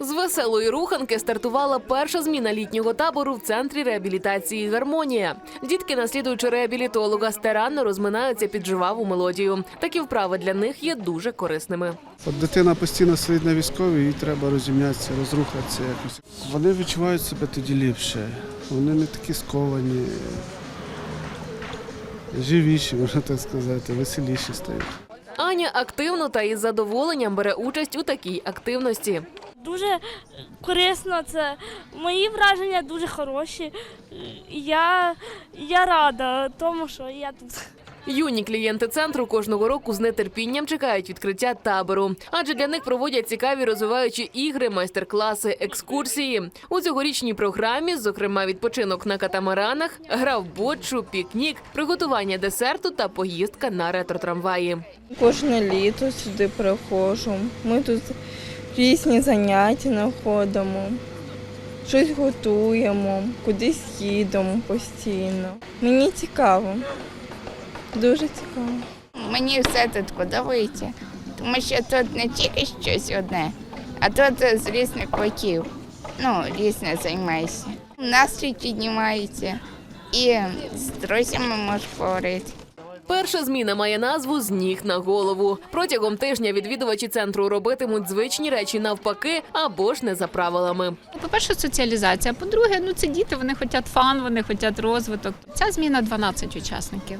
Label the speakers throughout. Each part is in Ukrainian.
Speaker 1: З веселої руханки стартувала перша зміна літнього табору в центрі реабілітації Гармонія. Дітки, наслідуючи реабілітолога, старанно розминаються під живаву мелодію. Такі вправи для них є дуже корисними.
Speaker 2: От дитина постійно сидить на військовій, їй треба розімнятися, розрухатися якось. Вони відчувають себе тоді ліпше. Вони не такі сковані, живіші, можна так сказати, веселіші стають.
Speaker 1: Аня активно та із задоволенням бере участь у такій активності.
Speaker 3: Дуже корисно це. Мої враження дуже хороші. Я, я рада тому, що я тут.
Speaker 1: Юні клієнти центру кожного року з нетерпінням чекають відкриття табору, адже для них проводять цікаві розвиваючі ігри, майстер-класи, екскурсії. У цьогорічній програмі, зокрема, відпочинок на катамаранах, гра в бочу, пікнік, приготування десерту та поїздка на ретро-трамваї.
Speaker 4: Кожне літо сюди приходжу. Ми тут різні заняття знаходимо, щось готуємо, кудись їдемо постійно. Мені цікаво, дуже цікаво.
Speaker 5: Мені все тут подобається, тому що тут не тільки щось одне, а тут з різних боків. Ну, різне займаєшся. Настрій піднімається і з друзями можеш поговорити.
Speaker 1: Перша зміна має назву з ніг на голову. Протягом тижня відвідувачі центру робитимуть звичні речі навпаки або ж не за правилами.
Speaker 6: По-перше, соціалізація. По-друге, ну це діти, вони хочуть фан, вони хочуть розвиток. Ця зміна 12 учасників.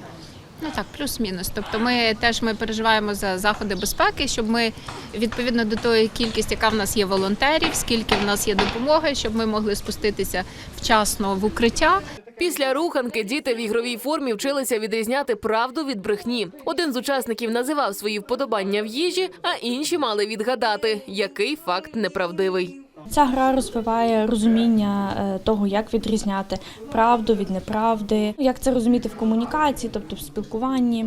Speaker 6: Ну так, плюс-мінус. Тобто ми теж ми переживаємо за заходи безпеки, щоб ми відповідно до тої кількості, яка в нас є волонтерів, скільки в нас є допомоги, щоб ми могли спуститися вчасно в укриття.
Speaker 1: Після руханки діти в ігровій формі вчилися відрізняти правду від брехні. Один з учасників називав свої вподобання в їжі, а інші мали відгадати, який факт неправдивий.
Speaker 7: Ця гра розвиває розуміння е, того, як відрізняти правду від неправди, як це розуміти в комунікації, тобто в спілкуванні.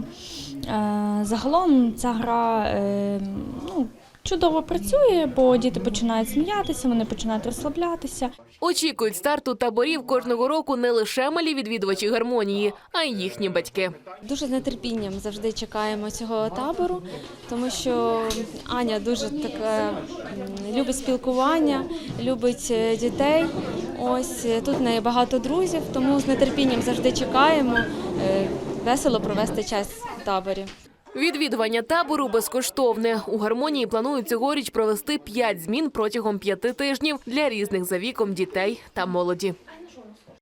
Speaker 7: Е, Загалом ця гра е, ну, чудово працює, бо діти починають сміятися, вони починають розслаблятися.
Speaker 1: Очікують старту таборів кожного року не лише малі відвідувачі гармонії, а й їхні батьки.
Speaker 8: Дуже з нетерпінням завжди чекаємо цього табору, тому що Аня дуже така любить спілкування, любить е, дітей. Ось е, тут в неї багато друзів, тому з нетерпінням завжди чекаємо е, весело провести час в таборі.
Speaker 1: Відвідування табору безкоштовне. У гармонії планують цьогоріч провести п'ять змін протягом п'яти тижнів для різних за віком дітей та молоді.